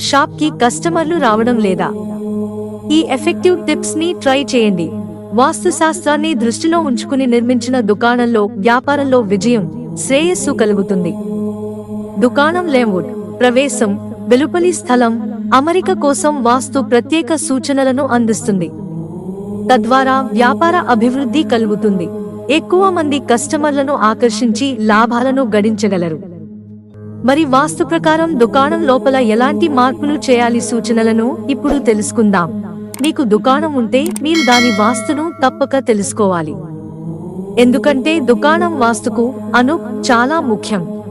షాప్కి కస్టమర్లు రావడం లేదా? ఈ ఎఫెక్టివ్ టిప్స్ని ట్రై చేయండి. వాస్తు శాస్త్రాన్ని దృష్టిలో ఉంచుకుని నిర్మించిన దుకాణంలో వ్యాపారంలో విజయం శ్రేయస్సు కలుగుతుంది. దుకాణం లేవుడ్ ప్రవేశం వెలుపలి స్థలం అమరిక కోసం వాస్తు ప్రత్యేక సూచనలను అందిస్తుంది. తద్వారా వ్యాపార అభివృద్ధి కలుగుతుంది. ఎక్కువ మంది కస్టమర్లను ఆకర్షించి లాభాలను గడించగలరు. మరి వాస్తు ప్రకారం దుకాణం లోపల ఎలాంటి మార్పులు చేయాలి సూచనలను ఇప్పుడు తెలుసుకుందాం. మీకు దుకాణం ఉంటే మీరు దాని వాస్తును తప్పక తెలుసుకోవాలి. ఎందుకంటే దుకాణం వాస్తుకు అను చాలా ముఖ్యం.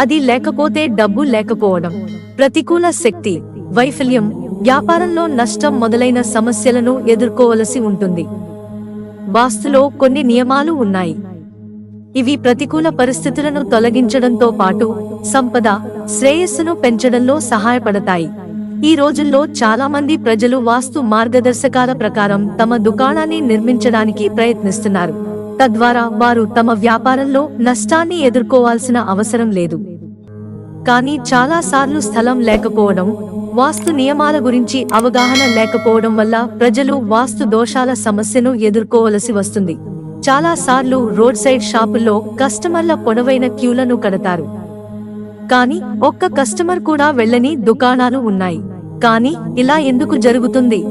అది లేకపోతే డబ్బు లేకపోవడం ప్రతికూల శక్తి వైఫల్యం వ్యాపారంలో నష్టం మొదలైన సమస్యలను ఎదుర్కోవలసి ఉంటుంది. వాస్తులో కొన్ని నియమాలు ఉన్నాయి. ఇవి ప్రతికూల పరిస్థితులను తొలగించడంతో పాటు సంపద శ్రేయస్సును పెంచడంలో సహాయపడతాయి. ఈ రోజుల్లో చాలా మంది ప్రజలు వాస్తు మార్గదర్శకాల ప్రకారం తమ దుకాణాన్ని నిర్మించడానికి ప్రయత్నిస్తున్నారు. తద్వారా వారు తమ వ్యాపారంలో నష్టాన్ని ఎదుర్కోవాల్సిన అవసరం లేదు. కానీ చాలా సార్లు స్థలం లేకపోవడం వాస్తు నియమాల గురించి అవగాహన లేకపోవడం వల్ల ప్రజలు వాస్తు దోషాల సమస్యను ఎదుర్కోవలసి వస్తుంది. చాలా సార్లు రోడ్ సైడ్ షాపుల్లో కస్టమర్ల పొడవైన క్యూలను కడతారు. కానీ ఒక్క కస్టమర్ కూడా వెళ్ళని దుకాణాలు ఉన్నాయి. కానీ ఇలా ఎందుకు జరుగుతుంది?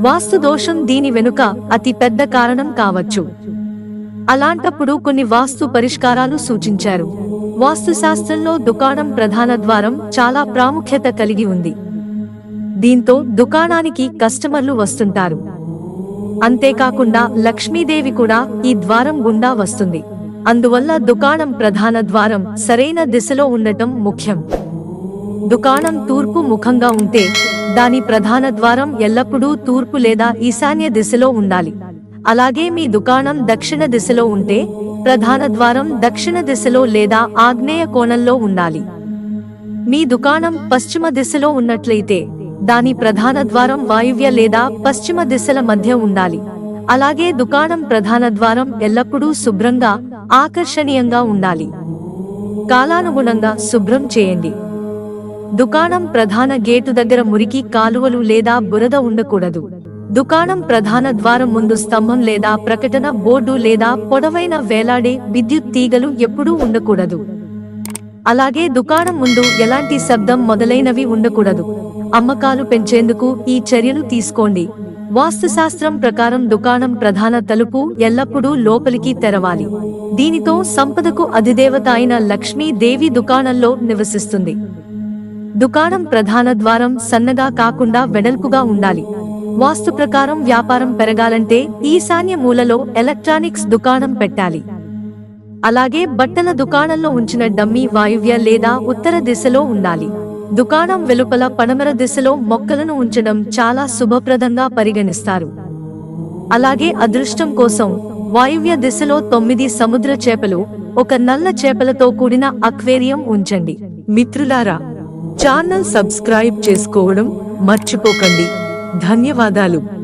వాస్తు దోషం దీని వెనుక అతి పెద్ద కారణం కావచ్చు. అలాంటప్పుడు కొన్ని వాస్తు పరిష్కారాలు సూచించారు. వాస్తు శాస్త్రంలో దుకాణం ప్రధాన ద్వారం చాలా ప్రాముఖ్యత కలిగి ఉంది. దీంతో దుకాణానికి కస్టమర్లు వస్తుంటారు. అంతేకాకుండా లక్ష్మీదేవి కూడా ఈ ద్వారం గుండా వస్తుంది. అందువల్ల దుకాణం ప్రధాన ద్వారం సరైన దిశలో ఉండటం ముఖ్యం. దుకాణం తూర్పు ముఖంగా ఉంటే దాని ప్రధాన ద్వారం ఎల్లప్పుడూ తూర్పు లేదా ఈశాన్య దిశలో ఉండాలి. అలాగే మీ దుకాణం దక్షిణ దిశలో ఉంటే ప్రధాన ద్వారం దక్షిణ దిశలో లేదా ఆగ్నేయ కోణంలో ఉండాలి. మీ దుకాణం పశ్చిమ దిశలో ఉన్నట్లయితే దాని ప్రధాన ద్వారం వాయువ్య లేదా పశ్చిమ దిశల మధ్య ఉండాలి. అలాగే దుకాణం ప్రధాన ద్వారం ఎల్లప్పుడూ శుభ్రంగా ఆకర్షణీయంగా ఉండాలి. కాలానుగుణంగా శుభ్రం చేయండి. దుకాణం ప్రధాన గేటు దగ్గర మురికి కాలువలు లేదా బురద ఉండకూడదు. దుకాణం ప్రధాన ద్వారం ముందు స్తంభం లేదా ప్రకటన బోర్డు లేదా పొడవైన వేలాడే విద్యుత్ తీగలు ఎప్పుడూ ఉండకూడదు. అలాగే దుకాణం ముందు ఎలాంటి శబ్దం మొదలైనవి ఉండకూడదు. అమ్మకాలు పెంచేందుకు ఈ చర్యలు తీసుకోండి. వాస్తుశాస్త్రం ప్రకారం దుకాణం ప్రధాన తలుపు ఎల్లప్పుడూ లోపలికి తెరవాలి. దీనితో సంపదకు అధిదేవత అయిన లక్ష్మీ దేవి దుకాణంలో నివసిస్తుంది. దుకాణం ప్రధాన ద్వారం సన్నగా కాకుండా వెడల్పుగా ఉండాలి. వాస్తు ప్రకారం వ్యాపారం పెరగాలంటే ఈశాన్య మూలలో ఎలక్ట్రానిక్స్ దుకాణం పెట్టాలి. అలాగే బట్టల దుకాణంలో ఉంచిన డమ్మీ వాయువ్య లేదా ఉత్తర దిశలో ఉండాలి. దుకాణం వెలుపల పడమర దిశలో మొక్కలను ఉంచడం చాలా శుభప్రదంగా పరిగణిస్తారు. అలాగే అదృష్టం కోసం వాయువ్య దిశలో తొమ్మిది సముద్ర చేపలు ఒక నల్ల చేపలతో కూడిన అక్వేరియం ఉంచండి. మిత్రులారా ఛానల్ సబ్స్క్రైబ్ చేసుకోవడం మర్చిపోకండి. ధన్యవాదాలు.